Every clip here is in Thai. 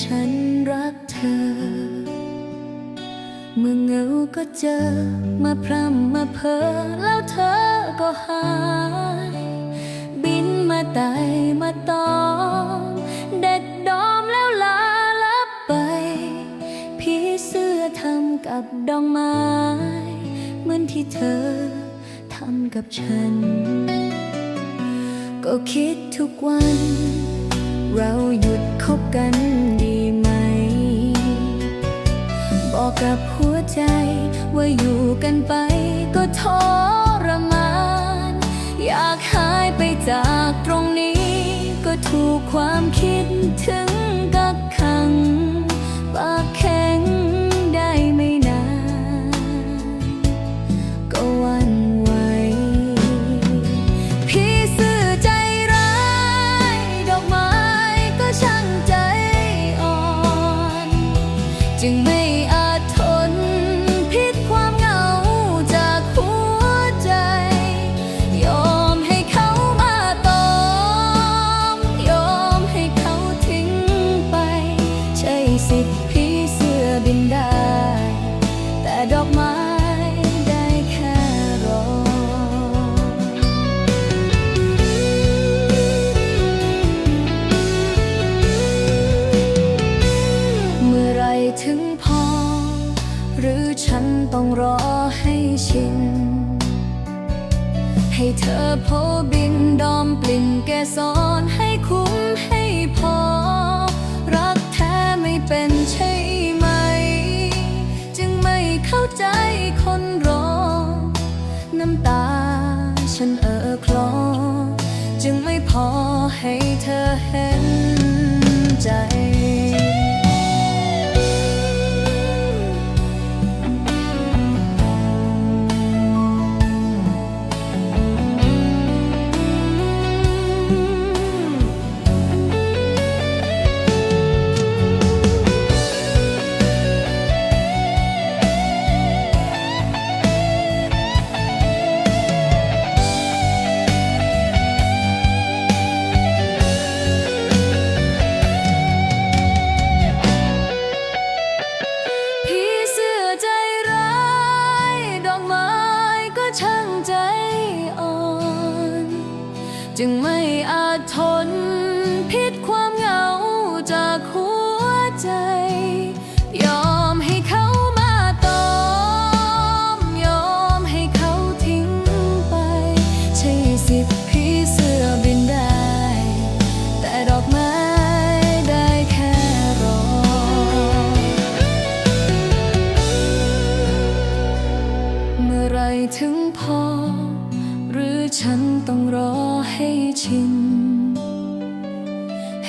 ฉันรักเธอ เมื่อเงาก็เจอ มาพร่ำมาเพอแล้วเธอก็หาย บินมาตายมาตอม เด็ดดอมแล้วลาลับไป ผีเสื้อทำกับดอกไม้ เหมือนที่เธอทำกับฉัน ก็คิดทุกวัน เราหยุดคบกัน บอกกับหัวใจ ว่าอยู่กันไปก็ทรมาน อยากหายไปจากตรงนี้ ก็ถูกความคิดถึงกักขังปาก ต้องรอให้ชิน ให้เธอโพบินดอมปลิ่นแกสอนให้คุ้มให้พอ รักแท้ไม่เป็นใช่ไหม จึงไม่เข้าใจคนรอ น้ำตาฉันเอ่อคลอ จึงไม่พอให้เธอเห็นใจ จึงไม่อาจทน พิษความเหงาจากหัวใจ ยอมให้เขามาตอม ยอมให้เขาทิ้งไป ใช่สิทธิ์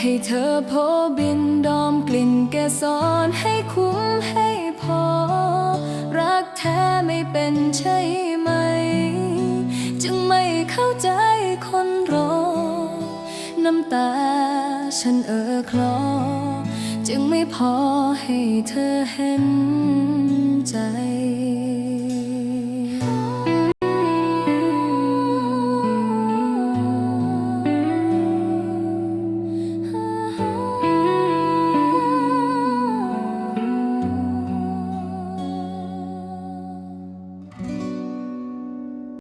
ให้เธอโพบินดอมกลิ่นแกสอนให้คุ้มให้พอ รักแท้ไม่เป็นใช่ไหม จึงไม่เข้าใจคนรอ น้ำตาฉันเออคลอ จึงไม่พอให้เธอเห็นใจ